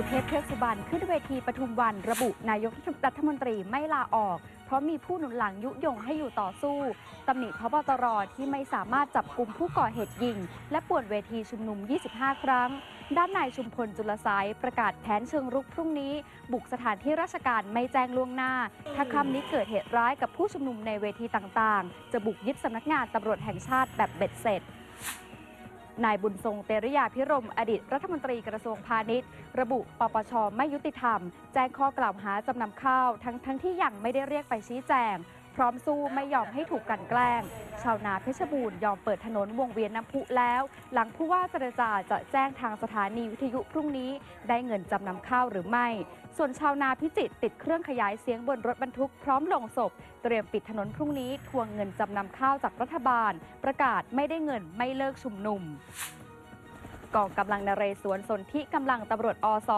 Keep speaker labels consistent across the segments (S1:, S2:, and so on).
S1: สุเทพเทือกสุบรรณขึ้นเวทีปทุมวัน ระบุนายกรัฐมนตรีไม่ลาออก เพราะมีผู้หนุนหลังยุยงให้อยู่ต่อสู้ตำหนิพบตรที่ไม่สามารถจับกลุ่มผู้ก่อเหตุยิง และป่วนเวทีชุมนุม 25 ครั้ง ด้านนายชุมพลจุลสายประกาศแผนเชิงรุกพรุ่งนี้ บุกสถานที่ราชการไม่แจ้งล่วงหน้า ถ้าคำนี้เกิดเหตุร้ายกับผู้ชุมนุมในเวทีต่างๆ จะบุกยึดสำนักงานตำรวจแห่งชาติแบบเบ็ดเสร็จ นายบุญทรงเตริยาพิรม อดีตรัฐมนตรีกระทรวงพาณิชย์ ระบุปปชไม่ยุติธรรม แจ้งข้อกล่าวหาจำนำข้าวทั้งทั้งที่ยังไม่ได้เรียกไปชี้แจง พร้อมสู้ไม่ยอมให้ถูกกันแกล้ง ชาวนาเพชรบูรณ์ยอมเปิดถนนวงเวียนน้ำพุแล้ว หลังผู้ว่าจรจาจะแจ้งทางสถานีวิทยุพรุ่งนี้ ได้เงินจำนำข้าวหรือไม่ ส่วนชาวนาพิจิตรติดเครื่องขยายเสียงบนรถบรรทุกพร้อมลงศพ เตรียมปิดถนนพรุ่งนี้ทวงเงินจำนำข้าวจากรัฐบาล ประกาศไม่ได้เงินไม่เลิกชุมนุม กองกำลังนเรศวรสนที่กำลังตำรวจอส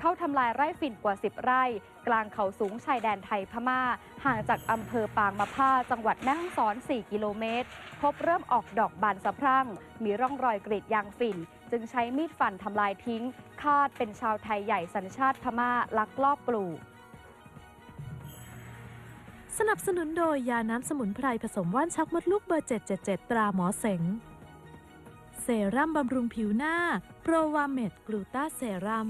S1: เข้าทำลายไร่ฝิ่นกว่า 10 ไร่ กลางเขาสูงชายแดนไทยพม่า ห่างจากอำเภอปางมะผ้า จังหวัดแม่ฮ่องสอน 4 กิโลเมตร พบเริ่มออกดอกบานสะพรั่ง มีร่องรอยกรีดยางฝิ่น จึงใช้มีดฟันทำลายทิ้ง คาดเป็นชาวไทยใหญ่สัญชาติพม่าลักลอบปลูก
S2: สนับสนุนโดยยาน้ำสมุนไพรผสมว่านชักมดลูกเบอร์ 777 ตราหมอเสง รั่มบำรุงผิวหน้า โปรวาเมดกลูตาเซรั่ม